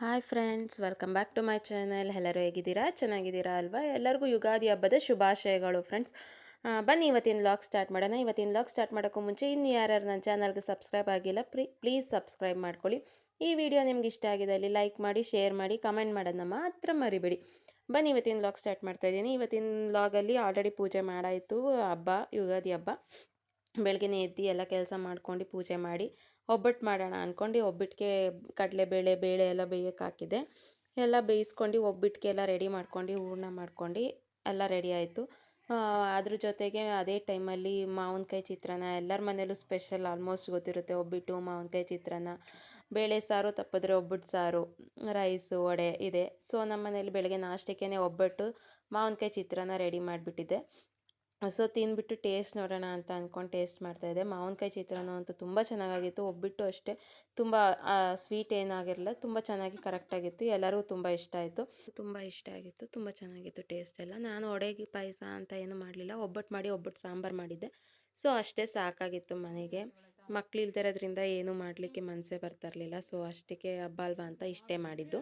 Hi friends welcome back to my channel ಎಲ್ಲರೂ ಹೇಗಿದ್ದೀರಾ? ಚೆನ್ನಾಗಿದ್ದೀರಾ ಅಲ್ವಾ? ಎಲ್ಲರಿಗೂ ಯುಗಾದಿ ಹಬ್ಬದ ಶುಭಾಶಯಗಳು ಫ್ರೆಂಡ್ಸ್ ಬನ್ನಿ, ಇವತ್ತಿನ ಲಾಗ್ ಸ್ಟಾರ್ಟ್ ಮಾಡೋಣ. ಇವತ್ತಿನ ಲಾಗ್ ಸ್ಟಾರ್ಟ್ ಮಾಡೋಕ್ಕೂ ಮುಂಚೆ ಇನ್ನು ಯಾರ್ಯಾರು ನನ್ನ ಚಾನಲ್ಗೆ ಸಬ್ಸ್ಕ್ರೈಬ್ ಆಗಿಲ್ಲ, ಪ್ರೀ ಪ್ಲೀಸ್ ಸಬ್ಸ್ಕ್ರೈಬ್ ಮಾಡ್ಕೊಳ್ಳಿ. ಈ ವಿಡಿಯೋ ನಿಮ್ಗೆ ಇಷ್ಟ ಆಗಿದೆ ಅಲ್ಲಿ ಲೈಕ್ ಮಾಡಿ ಶೇರ್ ಮಾಡಿ ಕಮೆಂಟ್ ಮಾಡೋದನ್ನ ಮಾತ್ರ ಮರಿಬೇಡಿ. ಬನ್ನಿ, ಇವತ್ತಿನ ಲಾಗ್ ಸ್ಟಾರ್ಟ್ ಮಾಡ್ತಾ ಇದ್ದೀನಿ. ಇವತ್ತಿನ ಲಾಗಲ್ಲಿ ಆಲ್ರೆಡಿ ಪೂಜೆ ಮಾಡಾಯಿತು ಹಬ್ಬ, ಯುಗಾದಿ ಹಬ್ಬ. ಬೆಳಗ್ಗೆನೇ ಎದ್ದು ಎಲ್ಲ ಕೆಲಸ ಮಾಡ್ಕೊಂಡು ಪೂಜೆ ಮಾಡಿ ಒಬ್ಬಟ್ಟು ಮಾಡೋಣ ಅಂದ್ಕೊಂಡು ಒಬ್ಬಟ್ಟಿಗೆ ಕಡಲೆಬೇಳೆ ಬೇಳೆ ಎಲ್ಲ ಬೇಯಕ್ಕೆ ಹಾಕಿದೆ. ಎಲ್ಲ ಬೇಯಿಸ್ಕೊಂಡು ಒಬ್ಬಟ್ಟಿಗೆ ಎಲ್ಲ ರೆಡಿ ಮಾಡ್ಕೊಂಡು, ಹೂರ್ಣ ಮಾಡ್ಕೊಂಡು ಎಲ್ಲ ರೆಡಿ ಆಯಿತು. ಅದ್ರ ಜೊತೆಗೆ ಅದೇ ಟೈಮಲ್ಲಿ ಮಾವಿನ್ಕಾಯಿ ಚಿತ್ರಾನ್ನ, ಎಲ್ಲರ ಮನೇಲೂ ಸ್ಪೆಷಲ್ ಆಲ್ಮೋಸ್ಟ್ ಗೊತ್ತಿರುತ್ತೆ ಒಬ್ಬಿಟ್ಟು, ಮಾವಿನ್ಕಾಯಿ ಚಿತ್ರಾನ್ನ. ಬೇಳೆ ಸಾರು, ತಪ್ಪಿದ್ರೆ ಒಬ್ಬಟ್ಟು ಸಾರು ರೈಸು ವಡೆ ಇದೆ. ಸೊ ನಮ್ಮ ಮನೇಲಿ ಬೆಳಗ್ಗೆ ನಾಷ್ಟಕ್ಕೇ ಒಬ್ಬಟ್ಟು, ಮಾವಿನ್ಕಾಯಿ ಚಿತ್ರಾನ್ನ ರೆಡಿ ಮಾಡಿಬಿಟ್ಟಿದ್ದೆ. ಸೊ ತಿಂದ್ಬಿಟ್ಟು ಟೇಸ್ಟ್ ನೋಡೋಣ ಅಂತ ಅಂದ್ಕೊಂಡು ಟೇಸ್ಟ್ ಮಾಡ್ತಾಯಿದ್ದೆ ಮಾವಿನ್ಕಾಯಿ ಚಿತ್ರಾನ್ನ ಅಂತೂ ತುಂಬ ಚೆನ್ನಾಗಾಗಿತ್ತು. ಒಬ್ಬಿಟ್ಟು ಅಷ್ಟೇ ತುಂಬ ಸ್ವೀಟ್ ಏನಾಗಿರಲಿಲ್ಲ. ತುಂಬ ಚೆನ್ನಾಗಿ ಕರೆಕ್ಟಾಗಿತ್ತು ಎಲ್ಲರಿಗೂ ತುಂಬ ಇಷ್ಟ ಆಯಿತು. ತುಂಬ ಇಷ್ಟ ಆಗಿತ್ತು. ತುಂಬ ಚೆನ್ನಾಗಿತ್ತು ಟೇಸ್ಟ್ ಎಲ್ಲ. ನಾನು ಒಡೆಗಿ ಪಾಯಸ ಅಂತ ಏನು ಮಾಡಲಿಲ್ಲ. ಒಬ್ಬಟ್ಟು ಮಾಡಿ ಒಬ್ಬಟ್ಟು ಸಾಂಬಾರು ಮಾಡಿದ್ದೆ. ಸೊ ಅಷ್ಟೇ ಸಾಕಾಗಿತ್ತು ಮನೆಗೆ. ಮಕ್ಳು ಇಲ್ದಿರೋದ್ರಿಂದ ಏನೂ ಮಾಡಲಿಕ್ಕೆ ಮನಸ್ಸೇ ಬರ್ತಾ ಇರಲಿಲ್ಲ. ಸೊ ಅಷ್ಟಕ್ಕೆ ಹಬ್ಬ ಅಲ್ವಾ ಅಂತ ಇಷ್ಟೇ ಮಾಡಿದ್ದು.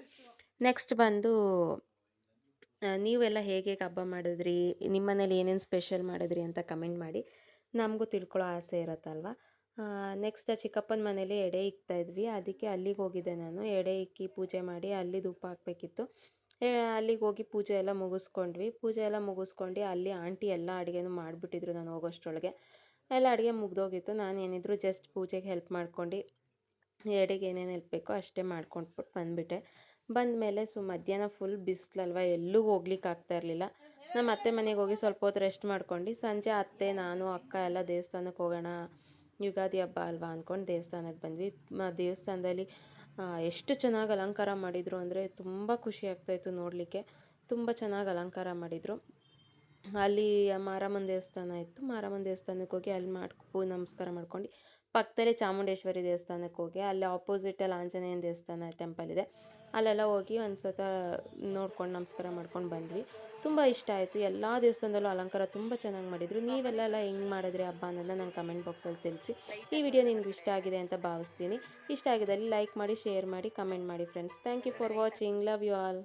ನೆಕ್ಸ್ಟ್ ಬಂದು ನೀವೆಲ್ಲ ಹೇಗೆ ಹಬ್ಬ ಮಾಡಿದ್ರಿ? ನಿಮ್ಮ ಮನೇಲಿ ಏನೇನು ಸ್ಪೆಷಲ್ ಮಾಡಿದ್ರಿ ಅಂತ ಕಮೆಂಟ್ ಮಾಡಿ. ನಮಗೂ ತಿಳ್ಕೊಳ್ಳೋ ಆಸೆ ಇರುತ್ತಲ್ವ? ನೆಕ್ಸ್ಟ್ ಚಿಕ್ಕಪ್ಪನ ಮನೇಲಿ ಎಡೆ ಇಕ್ತಾ ಇದ್ವಿ. ಅದಕ್ಕೆ ಅಲ್ಲಿಗೆ ಹೋಗಿದ್ದೆ ನಾನು. ಎಡೆ ಇಕ್ಕಿ ಪೂಜೆ ಮಾಡಿ ಅಲ್ಲಿ ಧೂಪ ಹಾಕಬೇಕಿತ್ತು. ಅಲ್ಲಿಗೆ ಹೋಗಿ ಪೂಜೆ ಎಲ್ಲ ಮುಗಿಸ್ಕೊಂಡ್ವಿ. ಪೂಜೆ ಎಲ್ಲ ಮುಗಿಸ್ಕೊಂಡು ಅಲ್ಲಿ ಆಂಟಿ ಎಲ್ಲ ಅಡುಗೆನೂ ಮಾಡಿಬಿಟ್ಟಿದ್ರು ನಾನು ಹೋಗೋಷ್ಟರೊಳಗೆ. ಎಲ್ಲ ಅಡುಗೆ ಮುಗ್ದೋಗಿತ್ತು. ನಾನು ಏನಿದ್ರು ಜಸ್ಟ್ ಪೂಜೆಗೆ ಹೆಲ್ಪ್ ಮಾಡ್ಕೊಂಡು ಎಡೆಗೆ ಏನೇನು ಹೆಲ್ಪ್ ಬೇಕೋ ಅಷ್ಟೇ ಮಾಡ್ಕೊಂಡ್ಬಿಟ್ಟು ಬಂದುಬಿಟ್ಟೆ. ಬಂದಮೇಲೆ ಸೊ ಮಧ್ಯಾಹ್ನ ಫುಲ್ ಬಿಸಿಲಲ್ವ ಎಲ್ಲೂ ಹೋಗ್ಲಿಕ್ಕೆ ಆಗ್ತಾ ಇರಲಿಲ್ಲ. ನಮ್ಮ ಅತ್ತೆ ಮನೆಗೆ ಹೋಗಿ ಸ್ವಲ್ಪ ಹೊತ್ತು ರೆಸ್ಟ್ ಮಾಡ್ಕೊಂಡು ಸಂಜೆ ಅತ್ತೆ, ನಾನು, ಅಕ್ಕ ಎಲ್ಲ ದೇವಸ್ಥಾನಕ್ಕೆ ಹೋಗೋಣ, ಯುಗಾದಿ ಹಬ್ಬ ಅಲ್ವಾ ಅಂದ್ಕೊಂಡು ದೇವಸ್ಥಾನಕ್ಕೆ ಬಂದ್ವಿ. ದೇವಸ್ಥಾನದಲ್ಲಿ ಎಷ್ಟು ಚೆನ್ನಾಗಿ ಅಲಂಕಾರ ಮಾಡಿದರು ಅಂದರೆ ತುಂಬ ಖುಷಿ ಆಗ್ತಾಯಿತ್ತು ನೋಡಲಿಕ್ಕೆ. ತುಂಬ ಚೆನ್ನಾಗಿ ಅಲಂಕಾರ ಮಾಡಿದರು. ಅಲ್ಲಿ ಮಾರಮ್ಮನ ದೇವಸ್ಥಾನ ಇತ್ತು. ಮಾರಮ್ಮನ ದೇವಸ್ಥಾನಕ್ಕೆ ಹೋಗಿ ಅಲ್ಲಿ ಮಾಡಿ ಪೂ, ನಮಸ್ಕಾರ ಮಾಡ್ಕೊಂಡು ಪಕ್ಕದಲ್ಲೇ ಚಾಮುಂಡೇಶ್ವರಿ ದೇವಸ್ಥಾನಕ್ಕೆ ಹೋಗಿ, ಅಲ್ಲಿ ಆಪೋಸಿಟಲ್ಲಿ ಆಂಜನೇಯನ ದೇವಸ್ಥಾನ ಟೆಂಪಲ್ ಇದೆ. ಅಲ್ಲೆಲ್ಲ ಹೋಗಿ ಒಂದು ಸತ ನೋಡ್ಕೊಂಡು ನಮಸ್ಕಾರ ಮಾಡ್ಕೊಂಡು ಬಂದ್ವಿ. ತುಂಬ ಇಷ್ಟ ಆಯಿತು. ಎಲ್ಲ ದೇವಸ್ಥಾನದಲ್ಲೂ ಅಲಂಕಾರ ತುಂಬ ಚೆನ್ನಾಗಿ ಮಾಡಿದರು. ನೀವೆಲ್ಲ ಹೆಂಗೆ ಮಾಡಿದ್ರಿ ಹಬ್ಬ ಅನ್ನೋದನ್ನ ನಂಗೆ ಕಮೆಂಟ್ ಬಾಕ್ಸಲ್ಲಿ ತಿಳಿಸಿ. ಈ ವಿಡಿಯೋ ನಿಮ್ಗೆ ಇಷ್ಟ ಆಗಿದೆ ಅಂತ ಭಾವಿಸ್ತೀನಿ. ಇಷ್ಟ ಆಗಿದ್ದಲ್ಲಿ ಲೈಕ್ ಮಾಡಿ ಶೇರ್ ಮಾಡಿ ಕಮೆಂಟ್ ಮಾಡಿ friends thank you for watching love you all